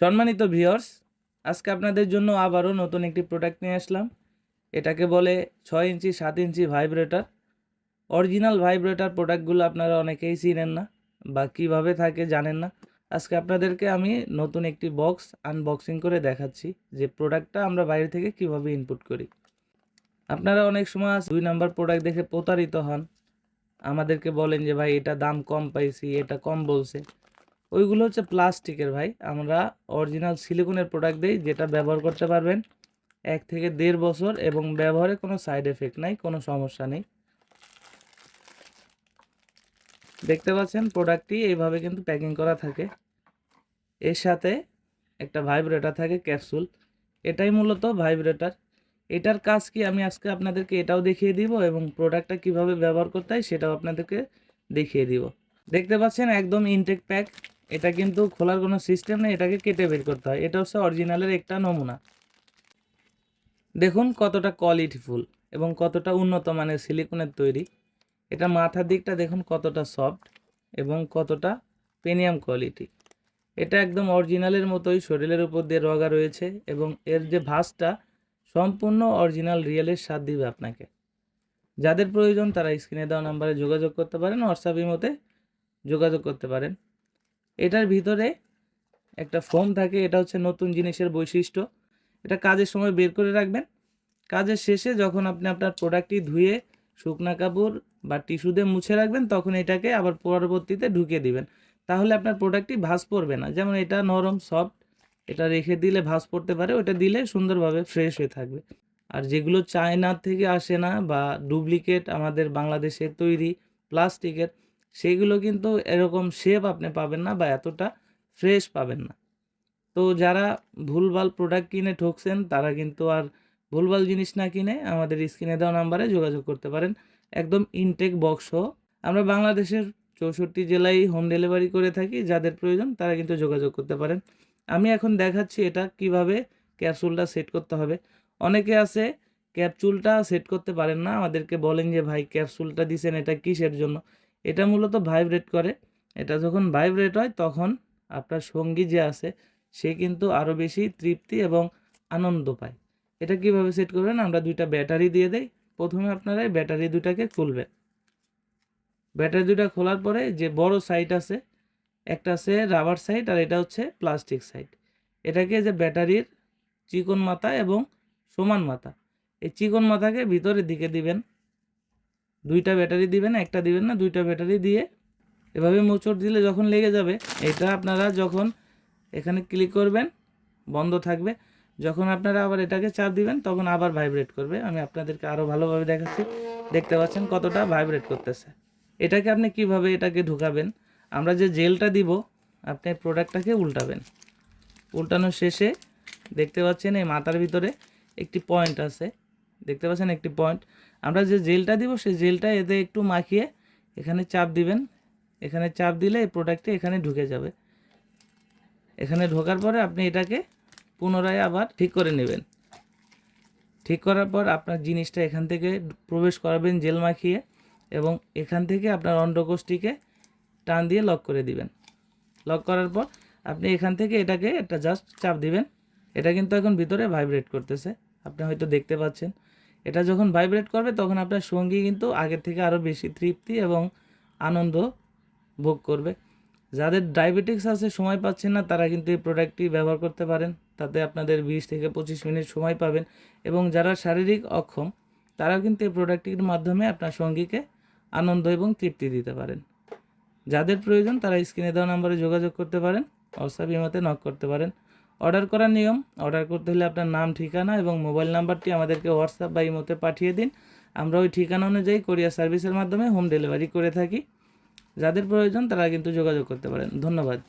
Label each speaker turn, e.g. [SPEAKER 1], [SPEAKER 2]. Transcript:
[SPEAKER 1] সম্মানিত ভিওর্স আজকে আপনাদের জন্য আবারও নতুন একটি প্রোডাক্ট নিয়ে আসলাম। এটাকে বলে ছয় ইঞ্চি, সাত ইঞ্চি ভাইব্রেটার অরিজিনাল ভাইব্রেটার প্রোডাক্টগুলো আপনারা অনেকেই চিনেন না বা কীভাবে থাকে জানেন না। আজকে আপনাদেরকে আমি নতুন একটি বক্স আনবক্সিং করে দেখাচ্ছি যে প্রোডাক্টটা আমরা বাইরে থেকে কীভাবে ইনপুট করি। আপনারা অনেক সময় দুই নাম্বার প্রোডাক্ট দেখে প্রতারিত হন। আমাদেরকে বলেন যে, ভাই, এটা দাম কম পাইছি, এটা কম বলছে। ওইগুলো হচ্ছে প্লাস্টিকের ভাই। আমরা অরিজিনাল সিলিকনের প্রোডাক্ট দিই, যেটা ব্যবহার করতে পারবেন এক থেকে দেড় বছর এবং ব্যবহারে কোনো সাইড এফেক্ট নাই, কোনো সমস্যা নেই। দেখতে পাচ্ছেন প্রোডাক্টটি এইভাবে কিন্তু প্যাকিং করা থাকে। এর সাথে একটা ভাইব্রেটার থাকে ক্যাপসুল এটাই মূলত ভাইব্রেটার এটার কাজ কি? আমি আজকে আপনাদেরকে এটাও দেখিয়ে দিব এবং প্রোডাক্টটা কীভাবে ব্যবহার করতে হয় সেটাও আপনাদেরকে দেখিয়ে দিব। দেখতে পাচ্ছেন একদম ইনটেক প্যাক এটা কিন্তু খোলার কোনো সিস্টেম নেই, এটাকে কেটে বের করতে হয়। এটা হচ্ছে অরিজিনালের একটা নমুনা। দেখুন কতটা কোয়ালিটিফুল এবং কতটা উন্নত মানের সিলিকনের তৈরি। এটা মাথার দিকটা দেখুন কতটা সফট এবং কতটা প্রিমিয়াম কোয়ালিটি এটা একদম অরিজিনালের মতোই শরীরের উপর দিয়ে রগা রয়েছে এবং এর যে ভাসটা সম্পূর্ণ অরিজিনাল রিয়েলের স্বাদ দিবে আপনাকে। যাদের প্রয়োজন তারা স্ক্রিনে দেওয়া নাম্বারে যোগাযোগ করতে পারেন হোয়াটসঅ্যাপের মধ্যে যোগাযোগ করতে পারেন। এটার ভিতরে একটা ফোম থাকে, এটা হচ্ছে নতুন জিনিসের বৈশিষ্ট্য। এটা কাজের সময় বের করে রাখবেন। কাজের শেষে যখন আপনি আপনার প্রোডাক্টটি ধুয়ে শুকনা কাপড় বা টিস্যু দিয়ে মুছে রাখবেন, তখন এটাকে আবার পরবর্তীতে ঢুকিয়ে দিবেন। তাহলে আপনার প্রোডাক্টটি ভাঁজ পড়বে না। যেমন এটা নরম সফট এটা রেখে দিলে ভাঁজ পড়তে পারে, ওটা দিলে সুন্দরভাবে ফ্রেশ হয়ে থাকবে। আর যেগুলো চায়নার থেকে আসে না বা ডুপ্লিকেট আমাদের বাংলাদেশে তৈরি প্লাস্টিকের সেগুলো কিন্তু এরকম শেপ আপনি পাবেন না বা এতটা ফ্রেশ পাবেন না। তো যারা ভুলভাল প্রোডাক্ট কিনে ঠকছেন, তারা কিন্তু আর ভুলভাল জিনিস না কিনে আমাদের স্ক্রিনে দেওয়া নাম্বারে যোগাযোগ করতে পারেন। একদম ইনটেক বক্স আমরা বাংলাদেশের চৌষট্টি জেলায় হোম ডেলিভারি করে থাকি, যাদের প্রয়োজন তারা কিন্তু যোগাযোগ করতে পারেন। আমি এখন দেখাচ্ছি এটা কীভাবে ক্যাপসুলটা সেট করতে হবে। অনেকে আছে ক্যাপসুলটা সেট করতে পারেন না, আমাদেরকে বলেন যে, ভাই ক্যাপসুলটা দিছেন, এটা কিসের জন্য? এটা মূলত ভাইব্রেট করে। এটা যখন ভাইব্রেট হয়, তখন আপনার সঙ্গী যে আছে, সে কিন্তু আরও বেশি তৃপ্তি এবং আনন্দ পায়। এটা কীভাবে সেট করবেন? আমরা দুইটা ব্যাটারি দিয়ে দেই। প্রথমে আপনারা এই ব্যাটারি দুটাকে খুলবেন। ব্যাটারি দুটা খোলার পরে যে বড় সাইড আছে, একটা আছে রাবার সাইড আর এটা হচ্ছে প্লাস্টিক সাইড এটাকে যে ব্যাটারির চিকন মাথা এবং সমান মাথা, এই চিকন মাথাকে ভিতরের দিকে দিবেন। দুইটা ব্যাটারি দিবেন, একটা দিবেন না, দুইটা ব্যাটারি দিয়ে এভাবে মোচড় দিলে যখন লেগে যাবে, এটা আপনারা যখন এখানে ক্লিক করবেন, বন্ধ থাকবে, যখন আপনারা আবার এটাকে চাপ দিবেন, তখন আবার ভাইব্রেট করবে। আমি আপনাদেরকে আরও ভালোভাবে দেখাচ্ছি। দেখতে পাচ্ছেন কতটা ভাইব্রেট করতেছে। এটাকে আপনি কীভাবে এটাকে ঢুকাবেন? আমরা যে জেলটা দিব, আপনি প্রোডাক্টটাকে উল্টাবেন। উল্টানোর শেষে দেখতে পাচ্ছেন এই মাথার ভিতরে একটি পয়েন্ট আছে। দেখতে পাচ্ছেন একটি পয়েন্ট আমরা যে জেলটা দিব, সেই জেলটা এতে একটু মাখিয়ে এখানে চাপ দিবেন। এখানে চাপ দিলে এই প্রোডাক্টটি এখানে ঢুকে যাবে। এখানে ঢোকার পরে আপনি এটাকে পুনরায় আবার ঠিক করে নেবেন। ঠিক করার পর আপনার জিনিসটা এখান থেকে প্রবেশ করাবেন জেল মাখিয়ে এবং এখান থেকে আপনার অন্ডকোষটিকে টান দিয়ে লক করে দিবেন। লক করার পর আপনি এখান থেকে এটাকে একটা জাস্ট চাপ দিবেন। এটা কিন্তু এখন ভিতরে ভাইব্রেট করতেছে। আপনি হয়তো দেখতে পাচ্ছেন। এটা যখন ভাইব্রেট করবে, তখন আপনার সঙ্গী কিন্তু আগের থেকে আরও বেশি তৃপ্তি এবং আনন্দ ভোগ করবে। যাদের ডায়াবেটিক্স আছে, সময় পাচ্ছেন না, তারা কিন্তু এই প্রোডাক্টটি ব্যবহার করতে পারেন। তাতে আপনাদের বিশ থেকে পঁচিশ মিনিট সময় পাবেন এবং যারা শারীরিক অক্ষম, তারাও কিন্তু এই প্রোডাক্টটির মাধ্যমে আপনার সঙ্গীকে আনন্দ এবং তৃপ্তি দিতে পারেন। যাদের প্রয়োজন, তারা স্ক্রিনে দেওয়া নাম্বারে যোগাযোগ করতে পারেন। হোয়াটসঅ্যাপ ইমোতে নক করতে পারেন। অর্ডার করার নিয়ম অর্ডার করতে হলে আপনার নাম, ঠিকানা এবং মোবাইল নাম্বারটি আমাদেরকে হোয়াটসঅ্যাপ বা ইমোতে পাঠিয়ে দিন। আমরা ওই ঠিকানা অনুযায়ী কোরিয়ার সার্ভিসের মাধ্যমে হোম ডেলিভারি করে থাকি। যাদের প্রয়োজন তারা কিন্তু যোগাযোগ করতে পারেন। ধন্যবাদ।